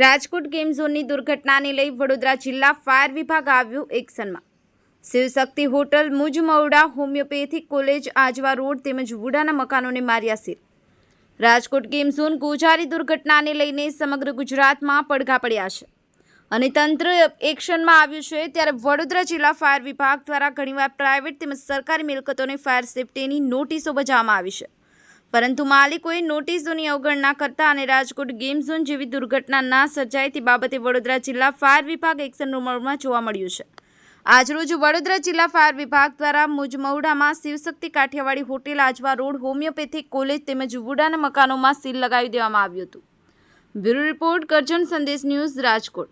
Rajkot game ઝોનની દુર્ઘટનાને લઈ વડોદરા જિલ્લા ફાયર વિભાગ આવ્યું એક્શનમાં. શિવશક્તિ હોટલ, મુજ, મવડા, હોમિયોપેથિક કોલેજ, આજવા રોડ તેમજ વુડાના મકાનોને માર્યા સીલ રાજકોટ ગેમ ઝોન ગોઝારી દુર્ઘટનાને લઈને સમગ્ર ગુજરાતમાં પડઘા પડ્યા છે. અને તંત્ર એક્શનમાં આવ્યું છે, ત્યારે વડોદરા જિલ્લા ફાયર વિભાગ દ્વારા ઘણીવાર પ્રાઇવેટ તેમજ સરકારી મિલકતોને ફાયર સેફટીની નોટિસો બજાવવામાં આવી છે. પરંતુ માલિકોએ નોટિસોની અવગણના કરતા અને રાજકોટ ગેમ ઝોન જેવી દુર્ઘટના ના સર્જાય તે બાબતે વડોદરા જિલ્લા ફાયર વિભાગ એક્શન રૂમમાં જોવા મળ્યું છે. આજરોજ વડોદરા જિલ્લા ફાયર વિભાગ દ્વારા મુજમૌડામાં Shivshakti Kathiyawadi hotel Ajwa road homeopathic college તેમજ વુડાના મકાનોમાં સીલ લગાવી દેવામાં આવ્યું હતું. બ્યુરો રિપોર્ટ કરજણ સંદેશ ન્યૂઝ રાજકોટ.